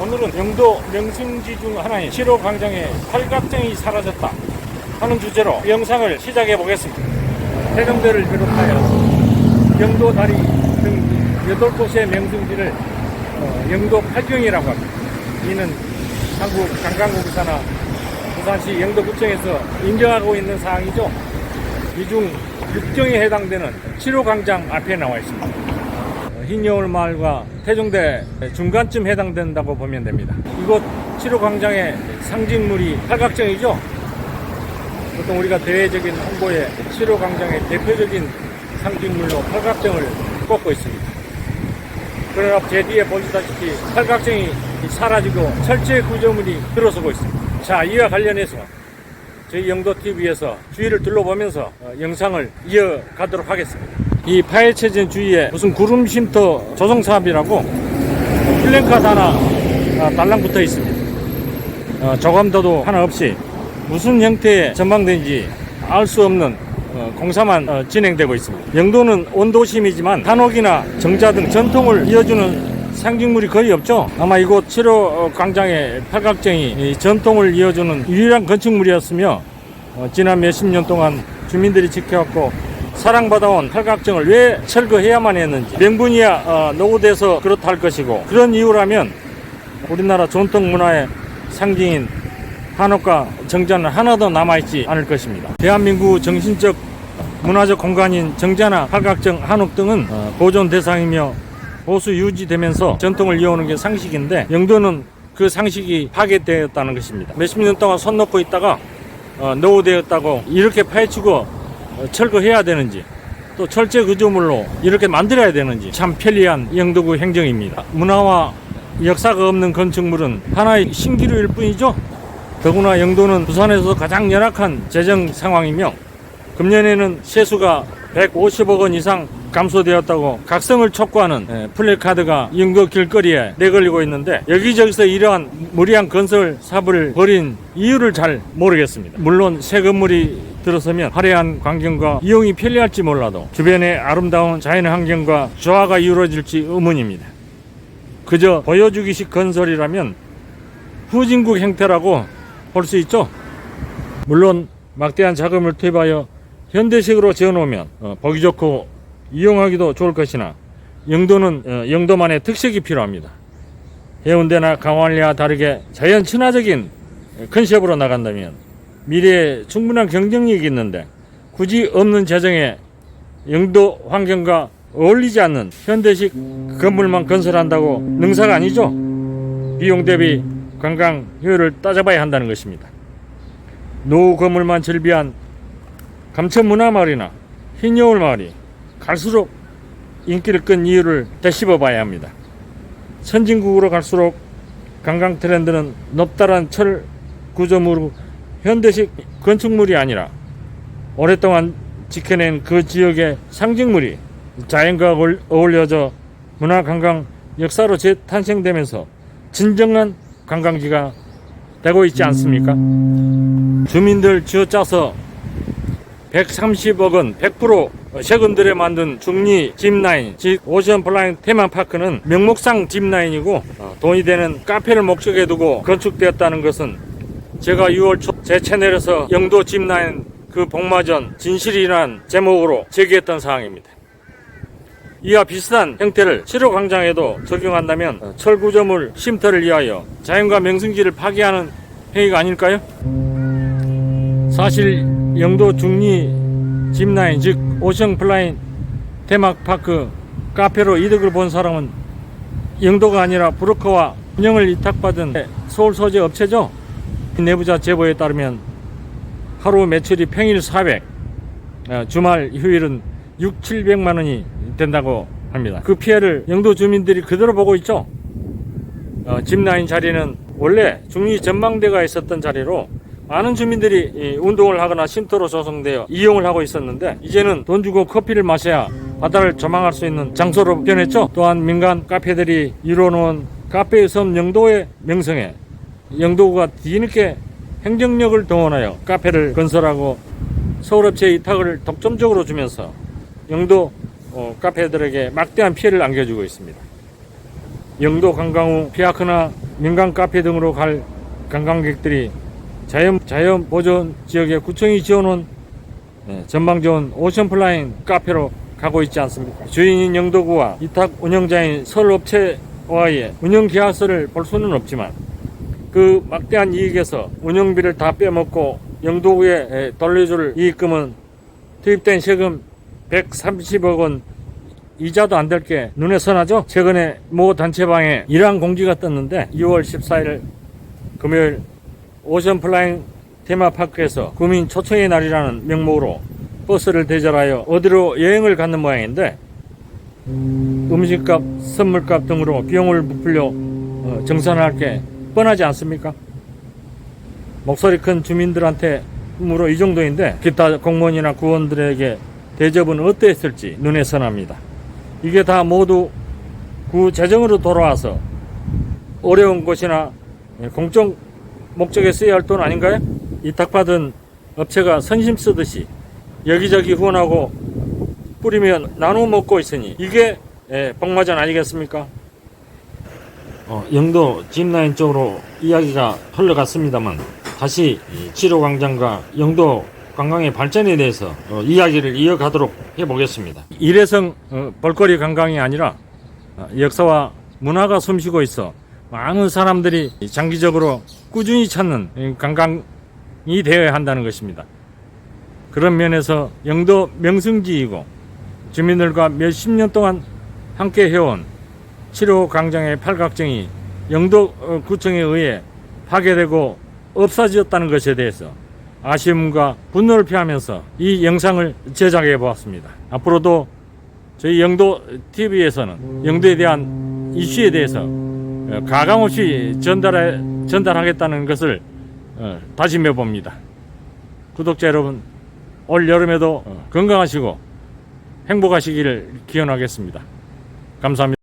오늘은 영도 명승지 중 하나인 7호 광장에 팔각정이 사라졌다 하는 주제로 영상을 시작해 보겠습니다. 해병대를 비롯하여 영도 다리 등 8곳의 명승지를 어, 영도 팔경이라고 합니다. 이는 한국 관광공사나 부산시 영도구청에서 인정하고 있는 사항이죠. 이중 6경에 해당되는 7호 광장 앞에 나와 있습니다. 어, 흰여울 마을과 태종대 중간쯤 해당된다고 보면 됩니다. 이곳 7호 광장의 상징물이 팔각정이죠. 보통 우리가 대외적인 홍보에 7호 광장의 대표적인 상징물로 팔각정을 꼽고 있습니다. 그러나 제 뒤에 보시다시피 팔각정이 사라지고 철제 구조물이 들어서고 있습니다. 자, 이와 관련해서 저희 영도TV에서 주위를 둘러보면서 어, 영상을 이어가도록 하겠습니다. 이 파헤쳐진 주위에 무슨 구름 쉼터 조성 사업이라고 플랜카드 하나 아, 달랑 붙어 있습니다. 어, 조감도도 하나 없이 무슨 형태의 전망대인지 알 수 없는 어, 공사만 어, 진행되고 있습니다. 영도는 원도심이지만 한옥이나 정자 등 전통을 이어주는 상징물이 거의 없죠. 아마 이곳 7호 광장의 팔각정이 이 전통을 이어주는 유일한 건축물이었으며 어, 지난 몇십 년 동안 주민들이 지켜왔고 사랑받아온 팔각정을 왜 철거해야만 했는지 명분이야 어, 노후돼서 그렇다 할 것이고 그런 이유라면 우리나라 전통 문화의 상징인 한옥과 정자는 하나도 남아있지 않을 것입니다. 대한민국 정신적 문화적 공간인 정자나 팔각정, 한옥 등은 어, 보존 대상이며 보수 유지되면서 전통을 이어오는 게 상식인데 영도는 그 상식이 파괴되었다는 것입니다. 몇십 년 동안 손 놓고 있다가 어, 노후되었다고 이렇게 파헤치고 어, 철거해야 되는지 또 철제 구조물로 이렇게 만들어야 되는지 참 편리한 영도구 행정입니다. 문화와 역사가 없는 건축물은 하나의 신기루일 뿐이죠. 더구나 영도는 부산에서 가장 열악한 재정 상황이며 금년에는 세수가 150억 원 이상 감소되었다고 각성을 촉구하는 예, 플래카드가 영도 길거리에 내걸리고 있는데 여기저기서 이러한 무리한 건설 사업을 벌인 이유를 잘 모르겠습니다. 물론 새 건물이 들어서면 화려한 광경과 이용이 편리할지 몰라도 주변의 아름다운 자연 환경과 조화가 이루어질지 의문입니다. 그저 보여주기식 건설이라면 후진국 형태라고 볼 수 있죠. 물론 막대한 자금을 투입하여 현대식으로 지어놓으면 어, 보기 좋고 이용하기도 좋을 것이나 영도는 어, 영도만의 특색이 필요합니다. 해운대나 강원리와 다르게 자연 친화적인 컨셉으로 나간다면 미래에 충분한 경쟁력이 있는데 굳이 없는 재정에 영도 환경과 어울리지 않는 현대식 건물만 건설한다고 능사가 아니죠. 비용 대비 관광 효율을 따져봐야 한다는 것입니다. 노후 건물만 즐비한 감천문화마을이나 흰여울 마을이 갈수록 인기를 끈 이유를 되씹어 봐야 합니다. 선진국으로 갈수록 관광 트렌드는 높다란 철 구조물로 현대식 건축물이 아니라 오랫동안 지켜낸 그 지역의 상징물이 자연과 어울- 어울려져 문화 관광 역사로 재탄생되면서 진정한 관광지가 되고 있지 않습니까? 주민들 쥐어짜서 130억 원100% 세금 들여 만든 중리 짚라인 즉 오션 플라잉 테마파크는 명목상 짚라인이고 어, 돈이 되는 카페를 목적에 두고 건축되었다는 것은 제가 6월 초 제 채널에서 영도 짚라인 그 복마전 진실이란 제목으로 제기했던 사항입니다. 이와 비슷한 형태를 7호 광장에도 적용한다면 어, 철구조물 쉼터를 위하여 자연과 명승지를 파괴하는 행위가 아닐까요? 사실 영도 중리 짚라인 즉 오션 플라인 테마파크 카페로 이득을 본 사람은 영도가 아니라 브로커와 운영을 위탁받은 서울 소재 업체죠. 내부자 제보에 따르면 하루 매출이 평일 400, 어, 주말 휴일은 6, 700만 원이 된다고 합니다. 그 피해를 영도 주민들이 그대로 보고 있죠. 어, 짚라인 자리는 원래 중리 전망대가 있었던 자리로 많은 주민들이 이 운동을 하거나 쉼터로 조성되어 이용을 하고 있었는데 이제는 돈 주고 커피를 마셔야 바다를 조망할 수 있는 장소로 변했죠. 또한 민간 카페들이 이뤄놓은 카페의 섬 영도의 명성에 영도가 뒤늦게 행정력을 동원하여 카페를 건설하고 서울업체에 위탁을 독점적으로 주면서 영도 어, 카페들에게 막대한 피해를 안겨주고 있습니다. 영도 관광 후 피아크나 민간 카페 등으로 갈 관광객들이 자연, 자연 보존 지역에 구청이 지어놓은 예, 전망 좋은 오션플라잉 카페로 가고 있지 않습니까? 주인인 영도구와 이탁 운영자인 설업체와의 운영 계약서를 볼 수는 없지만 그 막대한 이익에서 운영비를 다 빼먹고 영도구에 에, 돌려줄 이익금은 투입된 세금 130억 원 이자도 안 될 게 눈에 선하죠? 최근에 모 단체방에 이러한 공지가 떴는데 2월 14일 금요일 오션 플라잉 테마파크에서 구민 초청의 날이라는 명목으로 버스를 대절하여 어디로 여행을 가는 모양인데 음식값, 선물값 등으로 비용을 부풀려 어, 정산할 게 뻔하지 않습니까? 목소리 큰 주민들한테 무로 이 정도인데 기타 공무원이나 구원들에게 대접은 어땠을지 눈에 선합니다. 이게 다 모두 구 재정으로 돌아와서 어려운 곳이나 공적 목적에 쓰여야 할 돈 아닌가요? 이탁받은 업체가 선심 쓰듯이 여기저기 후원하고 뿌리면 나눠 먹고 있으니 이게 예, 복마전 아니겠습니까? 어, 영도 짚라인 쪽으로 이야기가 흘러갔습니다만 다시 이 치료광장과 영도 관광의 발전에 대해서 어, 이야기를 이어가도록 해보겠습니다. 일회성 어, 볼거리 관광이 아니라 어, 역사와 문화가 숨쉬고 있어 많은 사람들이 장기적으로 꾸준히 찾는 이 관광이 되어야 한다는 것입니다. 그런 면에서 영도 명승지이고 주민들과 몇십 년 동안 함께 해온 7호 광장의 팔각정이 영도 어, 구청에 의해 파괴되고 없어졌다는 것에 대해서 아쉬움과 분노를 표하면서 이 영상을 제작해 보았습니다. 앞으로도 저희 영도 TV에서는 영도에 대한 이슈에 대해서 어, 가감 없이 전달해, 전달하겠다는 것을 어, 다짐해 봅니다. 구독자 여러분, 올 여름에도 어, 건강하시고 행복하시기를 기원하겠습니다. 감사합니다.